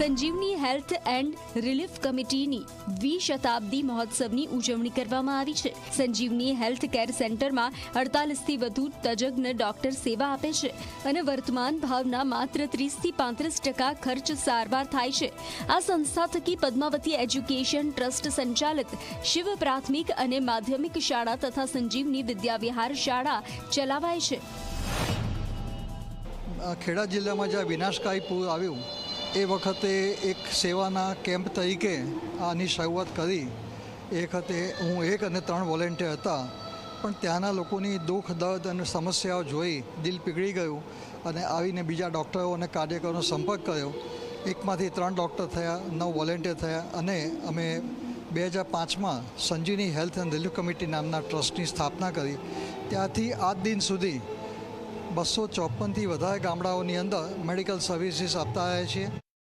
Sanjeevani health and relief કમિટીની વી શતાબ્દી મહોત્સવની ઉજવણી કરવામાં આવી છે. સંજીવની હેલ્થ કેર સેન્ટરમાં અડતાલીસથી વધુ તજજ્ઞ ડોક્ટર સેવા આપે છે અને વર્તમાન ભાવના માત્ર ત્રીસથી પાંત્રીસ ટકા ખર્ચ સારવાર થાય છે. આ સંસ્થા થકી પદ્માવતી એજ્યુકેશન ટ્રસ્ટ સંચાલિત શિવ પ્રાથમિક અને માધ્યમિક શાળા તથા સંજીવની વિદ્યાવિહાર શાળા ચલાવાય છે. ખેડા જિલ્લામાં જ્યાં વિનાશકારી પૂર આવ્યું એ વખતે એક સેવાના કેમ્પ તરીકે આની શરૂઆત કરી. એ વખતે હું એક અને ત્રણ વોલેન્ટિયર હતા. પણ ત્યાંના લોકોની દુઃખ, દર્દ અને સમસ્યાઓ જોઈ દિલ પીગળી ગયું અને આવીને બીજા ડૉક્ટરો અને કાર્યકરોનો સંપર્ક કર્યો. એકમાંથી ત્રણ ડૉક્ટર થયા, નવ વોલેન્ટિયર થયા અને અમે બે હજાર પાંચમાં Sanjivani health and relief committee નામના ટ્રસ્ટની સ્થાપના કરી. ત્યાંથી આજ દિન સુધી બસો ચોપનથી વધારે ગામડાઓની અંદર મેડિકલ સર્વિસીસ આપતા આવ્યા છીએ.